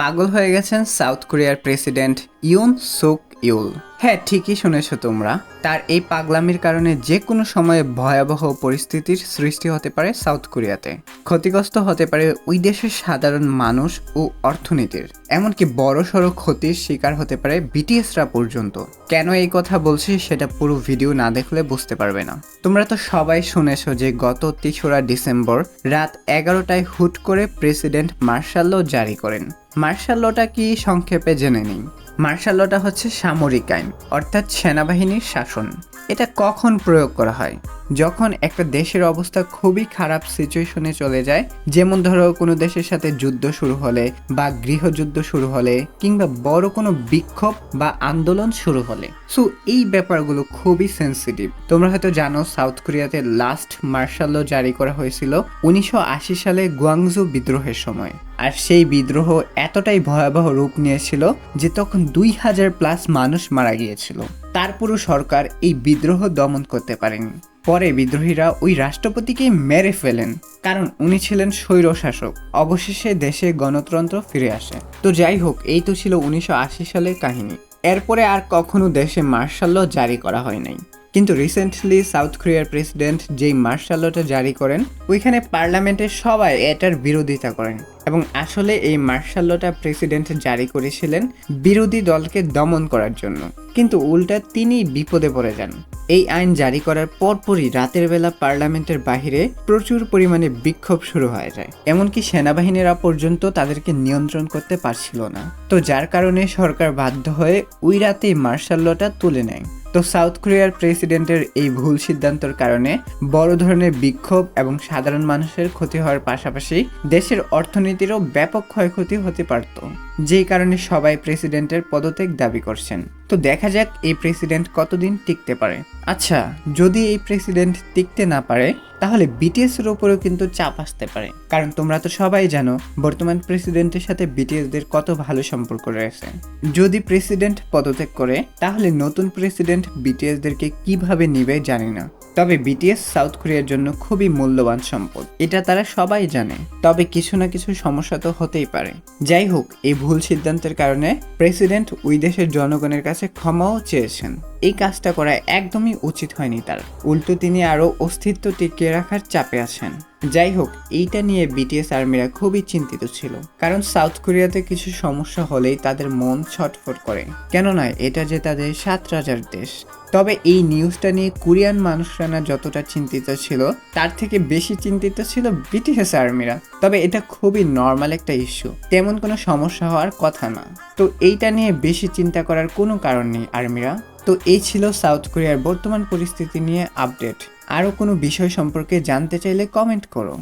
পাগল হয়ে গেছেন সাউথ কোরিয়ার প্রেসিডেন্ট ইউন সুক ইউল। হ্যাঁ ঠিকই শুনেছো তোমরা। তার এই পাগলামির কারণে যে কোনো সময়ে ভয়াবহ পরিস্থিতির সৃষ্টি হতে পারে সাউথ কোরিয়াতে। ক্ষতিগ্রস্ত হতে পারে ওই দেশের সাধারণ মানুষ ও অর্থনীতির। এমনকি বড় সড়ো ক্ষতির শিকার হতে পারে বিটিএসরা পর্যন্ত। কেন এই কথা বলছি সেটা পুরো ভিডিও না দেখলে বুঝতে পারবে না। তোমরা তো সবাই শুনেছো যে গত তেসরা ডিসেম্বর রাত এগারোটায় হুট করে প্রেসিডেন্ট মার্শাল জারি করেন। মার্শাল লটা কি সংক্ষেপে জেনে নিই। মার্শাল লটা হচ্ছে সামরিক আইন, অর্থাৎ সেনাবাহিনীর শাসন। এটা কখন প্রয়োগ করা হয়? যখন একটা দেশের অবস্থা খুবই খারাপ সিচুয়েশনে চলে যায়, যেমন ধরো কোনো দেশের সাথে যুদ্ধ শুরু হলে বা গৃহযুদ্ধ শুরু হলে কিংবা বড় কোনো বিক্ষোভ বা আন্দোলন শুরু হলে। সো এই ব্যাপারগুলো খুবই সেন্সিটিভ তোমরা হয়তো জানো সাউথ কোরিয়াতে লাস্ট মার্শাল জারি করা হয়েছিল উনিশশো আশি সালে গুয়াংজু বিদ্রোহের সময়। আর সেই বিদ্রোহ এতটাই ভয়াবহ রূপ নিয়েছিল যে তখন দুই হাজার প্লাস মানুষ মারা গিয়েছিল। তারপরও সরকার এই বিদ্রোহ দমন করতে পারেনি। পরে বিদ্রোহীরা ওই রাষ্ট্রপতিকে মেরে ফেলেন, কারণ উনি ছিলেন স্বৈর শাসক। অবশেষে দেশে গণতন্ত্র ফিরে আসে। তো যাই হোক, এই তো ছিল উনিশশো আশি সালের কাহিনী। এরপরে আর কখনো দেশে মার্শাল জারি করা হয় নাই। কিন্তু রিসেন্টলি সাউথ কোরিয়ার প্রেসিডেন্ট যেই মার্শাল লটা জারি করেন, ওইখানে পার্লামেন্টের সবাই এটার বিরোধিতা করেন। এবং আসলে এই মার্শাল লটা প্রেসিডেন্ট জারি করেছিলেন বিরোধী দলকে দমন করার জন্য। কিন্তু উল্টা তিনি বিপদে পড়ে যান। এই আইন জারি করার পরপরই রাতের বেলা পার্লামেন্টের বাহিরে প্রচুর পরিমাণে বিক্ষোভ শুরু হয়ে যায়। এমনকি সেনাবাহিনীরা পর্যন্ত তাদেরকে নিয়ন্ত্রণ করতে পারছিল না। তো যার কারণে সরকার বাধ্য হয়ে ওই রাতেই মার্শাল লটা তুলে নেয়। তো সাউথ কোরিয়ার প্রেসিডেন্টের এই ভুল সিদ্ধান্তের কারণে বড় ধরনের বিক্ষোভ এবং সাধারণ মানুষের ক্ষতি হওয়ার পাশাপাশি দেশের অর্থনীতিরও ব্যাপক ক্ষয়ক্ষতি হতে পারত। যেই কারণে সবাই প্রেসিডেন্টের পদত্যাগ দাবি করছেন। তো দেখা যাক এই প্রেসিডেন্ট কতদিন টিকতে পারে। আচ্ছা যদি এই প্রেসিডেন্ট টিকতে না পারে, তাহলে বিটিএস এর উপরেও কিন্তু চাপ আসতে পারে। কারণ তোমরা তো সবাই জানো, বর্তমান প্রেসিডেন্টের সাথে বিটিএস দের কত ভালো সম্পর্ক রয়েছে। যদি প্রেসিডেন্ট পদত্যাগ করে, তাহলে নতুন প্রেসিডেন্ট বিটিএস দেরকে কীভাবে নিবে জানি না। তবে বিটিএস সাউথ কোরিয়ার জন্য খুবই মূল্যবান সম্পদ। এটা তারা সবাই জানে, তবে কিছু না কিছু সমস্যা তো হতেই পারে। যাই হোক, এই ভুল সিদ্ধান্তের কারণে প্রেসিডেন্ট ওই দেশের জনগণের কাছে ক্ষমাও চেয়েছেন। এই কাজটা করা একদমই উচিত হয়নি তার। উল্টো তিনি আরও অস্তিত্ব টিকিয়ে রাখার চাপে আছেন। যাই হোক, এইটা নিয়ে বিটিএস আর্মিরা খুবই চিন্তিত ছিল। কারণ সাউথ কোরিয়াতে কিছু সমস্যা হলেই তাদের মন ছটফট করে। কেননা, এটা যে তাদের সাত রাজার দেশ। তবে এই নিউজটা নিয়ে কোরিয়ান মানুষরা না যতটা চিন্তিত ছিল, তার থেকে বেশি চিন্তিত ছিল বিটিএস আর্মিরা। তবে এটা খুবই নর্মাল একটা ইস্যু। তেমন কোনো সমস্যা হওয়ার কথা না। তো এইটা নিয়ে বেশি চিন্তা করার কোনো কারণ নেই আর্মিরা। তো এই ছিল সাউথ কোরিয়ার বর্তমান পরিস্থিতি নিয়ে আপডেট। আরও কোনো বিষয় সম্পর্কে জানতে চাইলে কমেন্ট করো।